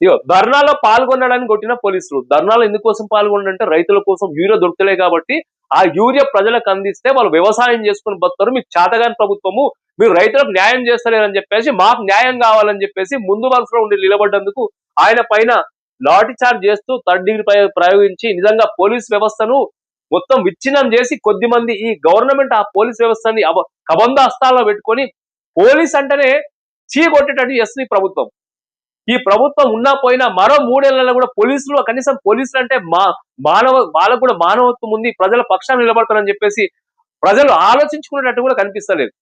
ఇగో ధర్నాలో పాల్గొనడానికి కొట్టిన పోలీసులు. ధర్నాలో ఎందుకోసం పాల్గొనంటే రైతుల కోసం యూరియా దొరుకుతలే కాబట్టి ఆ యూరియా ప్రజలకు అందిస్తే వాళ్ళు వ్యవసాయం చేసుకుని బతారు మీకు చాతగాని ప్రభుత్వము మీరు రైతులకు న్యాయం చేస్తలేరని చెప్పేసి మాకు న్యాయం కావాలని చెప్పేసి ముందు వరుసలో ఉండి నిలబడ్డందుకు ఆయన పైన లాఠీ చార్జ్ చేస్తూ థర్డ్ డిగ్రీ ప్రయోగించి నిజంగా పోలీస్ వ్యవస్థను మొత్తం విచ్ఛిన్నం చేసి కొద్ది మంది ఈ గవర్నమెంట్ ఆ పోలీస్ వ్యవస్థని కబంధ హస్తాల్లో పెట్టుకొని పోలీస్ అంటేనే చీ కొట్టేటట్టు చేస్తుంది ప్రభుత్వం. ఈ ప్రభుత్వం ఉన్నా పోయినా మరో మూడేళ్ళలో కూడా పోలీసులు కనీసం పోలీసులు అంటే మా మానవ వాళ్ళకు కూడా మానవత్వం ఉంది ప్రజల పక్షాన్ని నిలబడతారని చెప్పేసి ప్రజలు ఆలోచించుకునేటట్టు కూడా కనిపిస్తలేదు.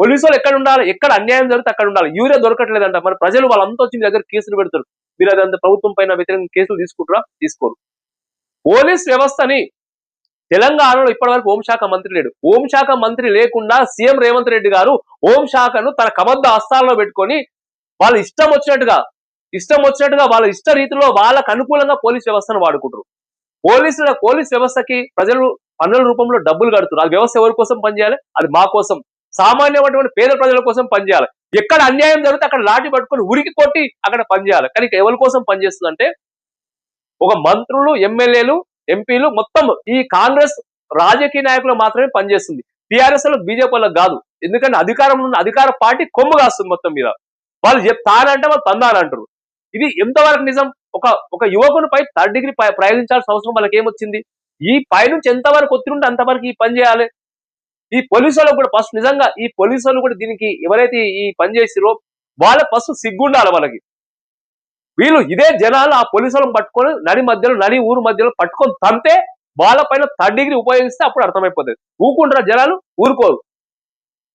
పోలీసులు ఎక్కడ ఉండాలి ఎక్కడ అన్యాయం జరిగితే అక్కడ ఉండాలి. యూరియా దొరకట్లేదంట. మరి ప్రజలు వాళ్ళంతా వచ్చి మీ దగ్గర కేసులు పెడతారు. మీరు అదంతా ప్రభుత్వం పైన వ్యతిరేకంగా కేసులు తీసుకుంటారా? తీసుకోరు. పోలీస్ వ్యవస్థని తెలంగాణలో ఇప్పటివరకు హోంశాఖ మంత్రి లేడు. హోంశాఖ మంత్రి లేకుండా సీఎం రేవంత్ రెడ్డి గారు హోంశాఖను తన కబద్ద హస్తాల్లో పెట్టుకొని వాళ్ళు ఇష్టం వచ్చినట్టుగా ఇష్టం వచ్చినట్టుగా వాళ్ళ ఇష్ట రీతిలో వాళ్ళకు అనుకూలంగా పోలీస్ వ్యవస్థను వాడుకుంటారు పోలీసుల పోలీస్ వ్యవస్థకి ప్రజలు పన్నుల రూపంలో డబ్బులు కడుతున్నారు ఆ వ్యవస్థ ఎవరి కోసం పనిచేయాలి? అది మా కోసం. సామాన్యమైనటువంటి పేద ప్రజల కోసం పనిచేయాలి. ఎక్కడ అన్యాయం జరిగితే అక్కడ లాఠీ పట్టుకొని ఉరికి కొట్టి అక్కడ పనిచేయాలి. కానీ ఎవరి కోసం పనిచేస్తుందంటే ఒక మంత్రులు ఎమ్మెల్యేలు ఎంపీలు మొత్తం ఈ కాంగ్రెస్ రాజకీయ నాయకులు మాత్రమే పనిచేస్తుంది. టీఆర్ఎస్లో బీజేపీ కాదు. ఎందుకంటే అధికారంలో ఉన్న అధికార పార్టీ కొమ్ము కాస్తుంది మొత్తం మీద. వాళ్ళు చెప్తానంటే వాళ్ళు తందానంటారు ఇది ఎంతవరకు నిజం? ఒక ఒక యువకునిపై థర్డ్ డిగ్రీ ప్రయోగించాల్సిన అవసరం వాళ్ళకి ఏమొచ్చింది ఈ పైనుంచి ఎంతవరకు ఒత్తిడి అంతవరకు ఈ పని చేయాలి? ఈ పోలీసు వాళ్ళకు కూడా ఫస్ట్ నిజంగా ఈ పోలీసు వాళ్ళు కూడా దీనికి ఎవరైతే ఈ పని చేసిరో వాళ్ళ ఫస్ట్ సిగ్గుండాలి వాళ్ళకి. వీళ్ళు ఇదే జనాలు ఆ పోలీసు వాళ్ళని పట్టుకొని నడి మధ్యలో నడి ఊరు మధ్యలో పట్టుకొని తంతే వాళ్ళ పైన థర్డ్ డిగ్రీ ఉపయోగిస్తే అప్పుడు అర్థమైపోతుంది. ఊకుంటారా జనాలు ఊరుకోరు.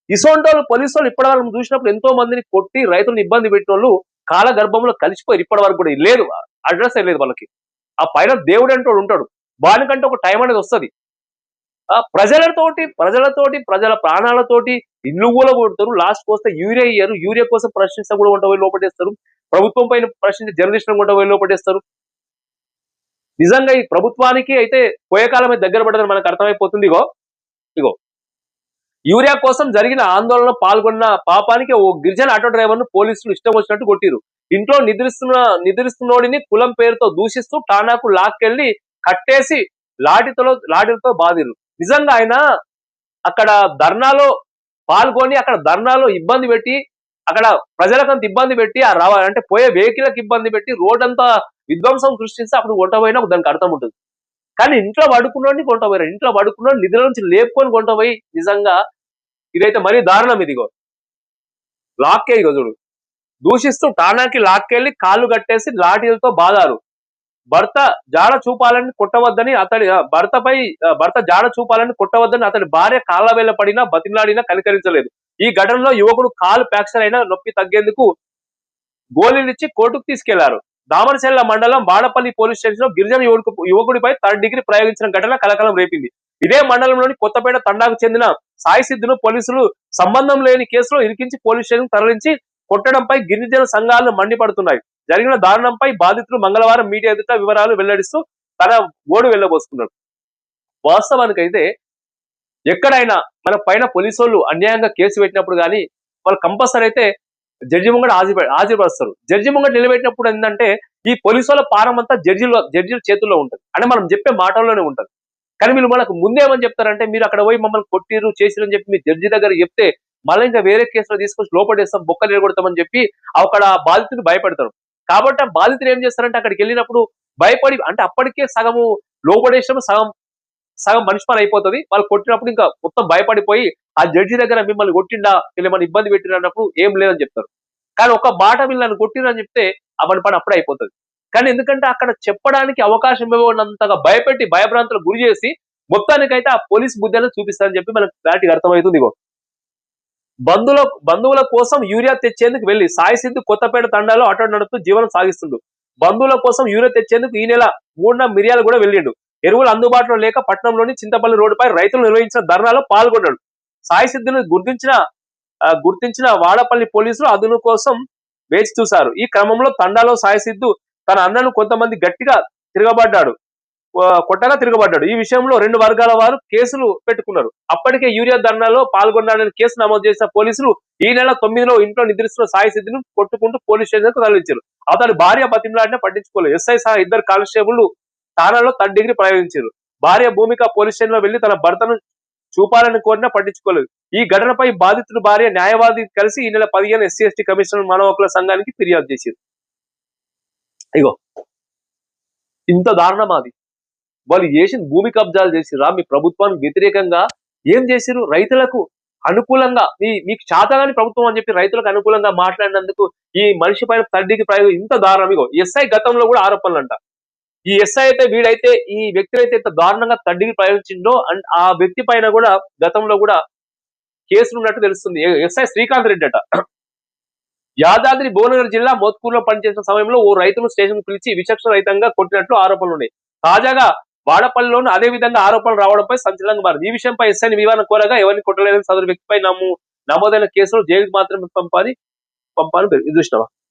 ఇసోంటి వాళ్ళు పోలీసు వాళ్ళు ఇప్పటి వరకు చూసినప్పుడు ఎంతో మందిని కొట్టి రైతులను ఇబ్బంది పెట్టిన వాళ్ళు కాల గర్భంలో కలిసిపోయి ఇప్పటి వరకు కూడా. లేదు అడ్రస్ లేదు వాళ్ళకి. ఆ పైన దేవుడు అంటూ ఉంటాడు. వానికంటే ఒక టైం అనేది వస్తుంది. ఆ ప్రజలతోటి ప్రజలతోటి ప్రజల ప్రాణాలతోటి ఇల్లు కూడా కొడతారు. లాస్ట్ వస్తే యూరియా ఇయ్యారు. యూరియా కోసం ప్రశ్నిస్తే కూడా వంట పోయి లోపటేస్తారు. ప్రభుత్వం పైన ప్రశ్నించే జర్నలిస్టులను కూడా పోయి లోపటేస్తారు. నిజంగా ఈ ప్రభుత్వానికి అయితే పోయే కాలం అయితే దగ్గర పడదని మనకు అర్థమైపోతుంది. ఇగో ఇగో యూరియా కోసం జరిగిన ఆందోళనలో పాల్గొన్న పాపానికి ఓ గిరిజన ఆటో డ్రైవర్ను పోలీసులు ఇష్టం వచ్చినట్టు కొట్టిరు. ఇంట్లో నిద్రిస్తున్న నిద్రిస్తున్నోడిని కులం పేరుతో దూషిస్తూ టానాకు లాక్కెళ్ళి కట్టేసి లాఠీతో లాఠీలతో బాధిరు నిజంగా ఆయన అక్కడ ధర్నాలో పాల్గొని అక్కడ ధర్నాలో ఇబ్బంది పెట్టి అక్కడ ప్రజలకంత ఇబ్బంది పెట్టి ఆ రావాలంటే పోయే వెహికల్కి ఇబ్బంది పెట్టి రోడ్ అంతా విధ్వంసం సృష్టిస్తే అప్పుడు కొంట దానికి అర్థం ఉంటుంది. కానీ ఇంట్లో పడుకున్నోడిని కొంట పోయారు ఇంట్లో పడుకున్నోడు నిద్ర నుంచి లేపుకొని కొంట పోయి నిజంగా ఇదైతే మరీ దారుణం ఇదిగో లాక్కే ఇగో చూడు. దూషిస్తూ టానాకి లాక్కెళ్ళి కాళ్ళు కట్టేసి లాఠీలతో బాధారు భర్త జాడ చూపాలని కొట్టవద్దని అతడి భర్తపై భర్త జాడ చూపాలని కొట్టవద్దని అతడి భార్య కాళ్ళ వేల పడినా బతిమలాడినా కనికరించలేదు. ఈ ఘటనలో యువకుడు కాలు ఫ్రాక్చర్ అయినా నొప్పి తగ్గేందుకు గోళీలిచ్చి కోర్టుకు తీసుకెళ్ళారు. దామరచెల్ల మండలం బాడపల్లి పోలీస్ స్టేషన్లో గిరిజన యువకు యువకుడిపై థర్డ్ డిగ్రీ ప్రయోగించిన ఘటన కలకలం రేపింది. ఇదే మండలంలోని కొత్తపేట తండాకు చెందిన సాయి సిద్ధును పోలీసులు సంబంధం లేని కేసులో ఇరికించి పోలీస్ స్టేషన్ తరలించి కొట్టడంపై గిరిజన సంఘాలు మండిపడుతున్నాయి. జరిగిన దారుణంపై బాధితులు మంగళవారం మీడియా ఎదుట వివరాలు వెల్లడిస్తూ తన ఓడు వెళ్ళబోసుకున్నారు. వాస్తవానికైతే ఎక్కడైనా మన పైన పోలీసు వాళ్ళు అన్యాయంగా కేసు పెట్టినప్పుడు కానీ వాళ్ళు కంపల్సరీ అయితే జడ్జి ముంగట హాజరు హాజరుపరుస్తారు జడ్జి ముంగట నిలబెట్టినప్పుడు ఏంటంటే ఈ పోలీసు వాళ్ళ పారం అంతా జడ్జిలో జడ్జిల చేతుల్లో ఉంటుంది. అంటే మనం చెప్పే మాటల్లోనే ఉంటుంది. కానీ మీరు మనకు ముందేమని చెప్తారంటే మీరు అక్కడ పోయి మమ్మల్ని కొట్టిరు చేసిరు అని చెప్పి మీ జడ్జి దగ్గర చెప్తే మళ్ళీ ఇంకా వేరే కేసులో తీసుకొచ్చి లోపడేస్తాం బొక్కలు నిలబడతామని చెప్పి అక్కడ బాధితుని భయపెడతారు. కాబట్టి ఆ బాధితులు ఏం చేస్తారంటే అక్కడికి వెళ్ళినప్పుడు భయపడి అంటే అప్పటికే సగము లోపడేసాము సగం సగం మనిషి పని అయిపోతుంది. వాళ్ళు కొట్టినప్పుడు ఇంకా మొత్తం భయపడిపోయి ఆ జడ్జి దగ్గర మిమ్మల్ని కొట్టిండా వీళ్ళు ఏమైనా ఇబ్బంది పెట్టినప్పుడు ఏం లేదని చెప్తారు. కానీ ఒక మాట వీళ్ళని కొట్టిరని చెప్తే అవని పని అప్పుడే అయిపోతుంది. కానీ ఎందుకంటే అక్కడ చెప్పడానికి అవకాశం ఇవ్వనంతగా భయపెట్టి భయభ్రాంతులు గురి చేసి మొత్తానికైతే ఆ పోలీస్ బుద్ధిని చూపిస్తారని చెప్పి మనకు క్లారిటీగా అర్థమవుతుంది ఇగో. బంధువుల బంధువుల కోసం యూరియా తెచ్చేందుకు వెళ్ళి సాయి సిద్ధు కొత్తపేట తండాలో ఆటో నడుపుతూ జీవనం సాగిస్తుండు. బంధువుల కోసం యూరియా తెచ్చేందుకు ఈ నెల మూడున మిరియాలు కూడా వెళ్ళిండు. ఎరువులు అందుబాటులో లేక పట్టణంలోని చింతపల్లి రోడ్డుపై రైతులు నిర్వహించిన ధర్నాలో పాల్గొన్నాడు. సాయి గుర్తించిన గుర్తించిన వాడపల్లి పోలీసులు అదును కోసం వేచి చూశారు. ఈ క్రమంలో తండాలో సాయి సిద్ధు తన అన్నను కొంతమంది గట్టిగా తిరగబడ్డాడు. కొట్టగా తిరగబడ్డాడు. ఈ విషయంలో రెండు వర్గాల వారు కేసులు పెట్టుకున్నారు. అప్పటికే యూరియా ధర్నాలో పాల్గొన్నాడని కేసు నమోదు చేసిన పోలీసులు ఈ నెల తొమ్మిదిలో ఇంట్లో నిద్రిస్తున్న సాయి సిద్ధిని కొట్టుకుంటూ పోలీస్ స్టేషన్కు తరలించారు. అతని భార్య బతిమలాడిన పట్టించుకోలేదు. ఎస్ఐ సహా ఇద్దరు కానిస్టేబుల్ థానాలో థర్డ్ డిగ్రీ ప్రయోగించారు. భార్య భూమిక పోలీస్ స్టేషన్లో వెళ్ళి తన భర్తను చూపాలని కోరినా పట్టించుకోలేదు. ఈ ఘటనపై బాధితుడు భార్య న్యాయవాది కలిసి ఈ నెల పదిహేను ఎస్సీ ఎస్టీ కమిషనర్ మానవ హక్కుల సంఘానికి ఫిర్యాదు చేశారు. ఇగో ఇంత దారుణం అది వాళ్ళు చేసిన భూమి కబ్జాలు చేసిరా మీ ప్రభుత్వానికి వ్యతిరేకంగా ఏం చేసిరు రైతులకు అనుకూలంగా మీ మీకు చాతగాని ప్రభుత్వం అని చెప్పి రైతులకు అనుకూలంగా మాట్లాడినందుకు ఈ మనిషి పైన తండ్రికి ప్రయోగం ఇంత దారుణం. ఇగో ఎస్ఐ గతంలో కూడా ఆరోపణలు అంట ఈ ఎస్ఐ అయితే వీడైతే ఈ వ్యక్తి అయితే ఇంత దారుణంగా తడ్డిని ప్రయోగించిందో అండ్ ఆ వ్యక్తి పైన కూడా గతంలో కూడా కేసులు ఉన్నట్టు తెలుస్తుంది. ఎస్ఐ శ్రీకాంత్ రెడ్డి అట. యాదాద్రి భువనగిరి జిల్లా మోత్కూరులో పనిచేసిన సమయంలో ఓ రైతును స్టేషన్ పిలిచి విచక్షణ రహితంగా కొట్టినట్లు ఆరోపణలు ఉన్నాయి. తాజాగా వాడపల్లిలోనూ అదే విధంగా ఆరోపణలు రావడంపై సంచలనంగా మారింది. ఈ విషయంపై ఎస్ఐని వివరణ కోరగా ఎవరిని కొట్టలేదని సదరు వ్యక్తిపై నమ్ము నమోదైన కేసులో జైలుకు మాత్రమే పంపాలి పంపాలని ఇది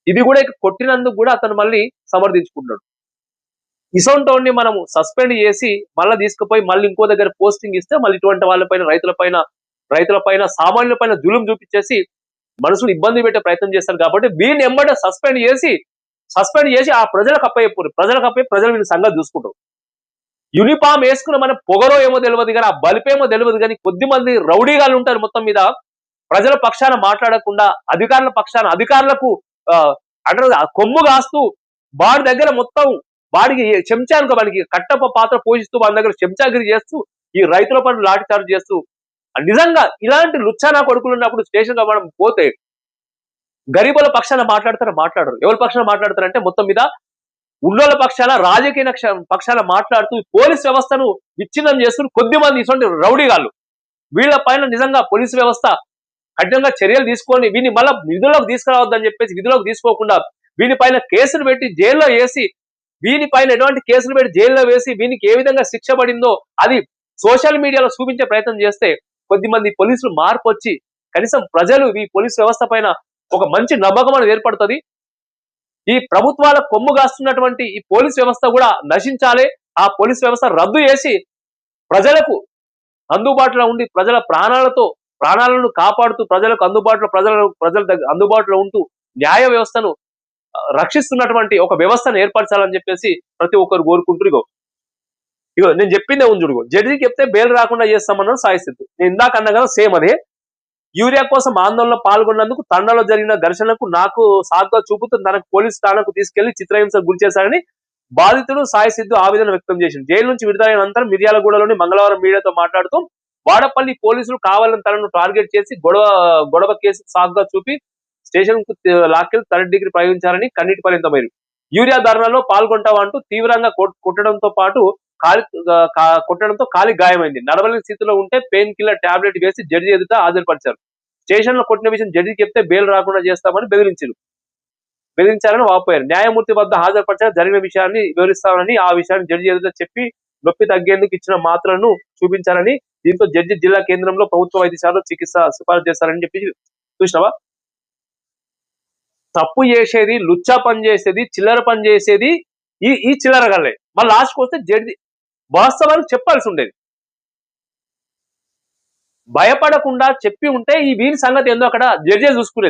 ఇది కూడా కొట్టినందుకు కూడా అతను మళ్ళీ సమర్థించుకుంటున్నాడు. ఇసొంటోడిని మనం సస్పెండ్ చేసి మళ్ళీ తీసుకుపోయి మళ్ళీ ఇంకో దగ్గర పోస్టింగ్ ఇస్తే మళ్ళీ ఇటువంటి వాళ్ళపైన రైతులపైన రైతులపైన సామాన్యులపైన జులుం చూపించేసి మనుషులు ఇబ్బంది పెట్టే ప్రయత్నం చేస్తారు కాబట్టి వీని ఎంబడే సస్పెండ్ చేసి సస్పెండ్ చేసి ఆ ప్రజలకు అప్పయ్యప్పుడు ప్రజలకు అప్పయ్యి ప్రజలు వీళ్ళ సంగతి చూసుకుంటారు. యూనిఫామ్ వేసుకున్న మన పొగరో ఏమో తెలియదు కానీ ఆ బలిపేమో తెలియదు కానీ కొద్ది మంది రౌడీగాలు ఉంటారు మొత్తం మీద. ప్రజల పక్షాన మాట్లాడకుండా అధికారుల పక్షాన అధికారులకు అంటే కొమ్ము కాస్తూ వాడి దగ్గర మొత్తం వాడికి చెంచా అనుకో వాడికి కట్టప్ప పాత్ర పోషిస్తూ వాళ్ళ దగ్గర చెంచాగిరి చేస్తూ ఈ రైతుల పనులు లాఠీచార్జ్ చేస్తూ నిజంగా ఇలాంటి లుచ్చానా కొడుకులు ఉన్నప్పుడు స్టేషన్ మనం పోతే గరీబుల పక్షాన మాట్లాడతారు మాట్లాడరు. ఎవరి పక్షాన మాట్లాడతారంటే మొత్తం మీద ఉన్నోళ్ళ పక్షాన రాజకీయ పక్షాల పక్షాన మాట్లాడుతూ పోలీస్ వ్యవస్థను విచ్ఛిన్నం చేస్తూ కొద్ది మంది ఇటువంటి రౌడీగాళ్ళు. వీళ్ళ పైన నిజంగా పోలీసు వ్యవస్థ కఠినంగా చర్యలు తీసుకొని వీని మళ్ళీ విధుల్లోకి తీసుకురావద్దని చెప్పేసి విధులకు తీసుకోకుండా వీని పైన కేసులు పెట్టి జైల్లో వేసి వీనిపైన ఎటువంటి కేసులు పెట్టి జైల్లో వేసి వీనికి ఏ విధంగా శిక్ష పడిందో అది సోషల్ మీడియాలో చూపించే ప్రయత్నం చేస్తే కొద్ది మంది పోలీసులు మార్పు వచ్చి కనీసం ప్రజలు ఈ పోలీసు వ్యవస్థ పైన ఒక మంచి నమ్మకం అనేది ఏర్పడుతుంది. ఈ ప్రభుత్వాల కొమ్ము కాస్తున్నటువంటి ఈ పోలీస్ వ్యవస్థ కూడా నశించాలి. ఆ పోలీస్ వ్యవస్థ రద్దు చేసి ప్రజలకు అందుబాటులో ఉండి ప్రజల ప్రాణాలతో ప్రాణాలను కాపాడుతూ ప్రజలకు అందుబాటులో ప్రజల ప్రజల అందుబాటులో ఉంటూ న్యాయ వ్యవస్థను రక్షిస్తున్నటువంటి ఒక వ్యవస్థను ఏర్పరచాలని చెప్పేసి ప్రతి ఒక్కరు కోరుకుంటారు ఇగో. ఇగో నేను చెప్పిందే ఉంది చూడుగో జడ్జికి చెప్తే బెయిల్ రాకుండా చేస్తామన్నాడు సాయిస్థితి నేను ఇందాక అన్నా కదా సేమ్ అదే. యూరియా కోసం ఆందోళనలో పాల్గొన్నందుకు తండలో జరిగిన ఘర్షణకు నాకు సాగుగా చూపుతూ తనకు పోలీస్ స్థానంకు తీసుకెళ్ళి చిత్రహింసకు గురి చేశారని బాధితుడు సాయి సిద్ధు ఆవేదన వ్యక్తం చేసింది జైలు నుంచి విడుదలైన అనంతరం మిర్యాలగూడలోని మంగళవారం మీడియాతో మాట్లాడుతూ వాడపల్లి పోలీసులు కావాలని తనను టార్గెట్ చేసి గొడవ గొడవ కేసు సాగుగా చూపి స్టేషన్కు లాక్కెళ్ళి థర్డ్ డిగ్రీ ప్రయోగించారని కన్నీటి పర్యంతమైన యూరియా ధర్నాలో పాల్గొంటావా అంటూ తీవ్రంగా కొట్టడంతో పాటు కాలి కొట్టడంతో కాలి గాయమైంది. నడవలేని స్థితిలో ఉంటే పెయిన్ కిల్లర్ టాబ్లెట్ వేసి జడ్జి ఎదుట హాజరుపరిచారు. స్టేషన్లో కొట్టిన విషయం జడ్జికి చెప్తే బెయిల్ రాకుండా చేస్తామని బెదిరించారు. బెదిరించారని వాపోయారు. న్యాయమూర్తి వద్ద హాజరుపరిచారు. జరిగిన విషయాన్ని వివరిస్తామని ఆ విషయాన్ని జడ్జి ఎదుట చెప్పి నొప్పి తగ్గేందుకు ఇచ్చిన మాత్రలను చూపించారని దీంతో జడ్జి జిల్లా కేంద్రంలో ప్రభుత్వ వైద్యశాలలో చికిత్స సిఫారసు చేస్తారని చెప్పి చూసినావా? తప్పు చేసేది లుచ్చా పని చేసేది చిల్లర పని చేసేది ఈ ఈ చిల్లర గల్లే. మళ్ళీ లాస్ట్కి వస్తే జడ్జి వాస్తవానికి చెప్పాల్సి ఉండేది. భయపడకుండా చెప్పి ఉంటే ఈ వీరి సంగతి ఏందో అక్కడ జడ్జే చూసుకునేది.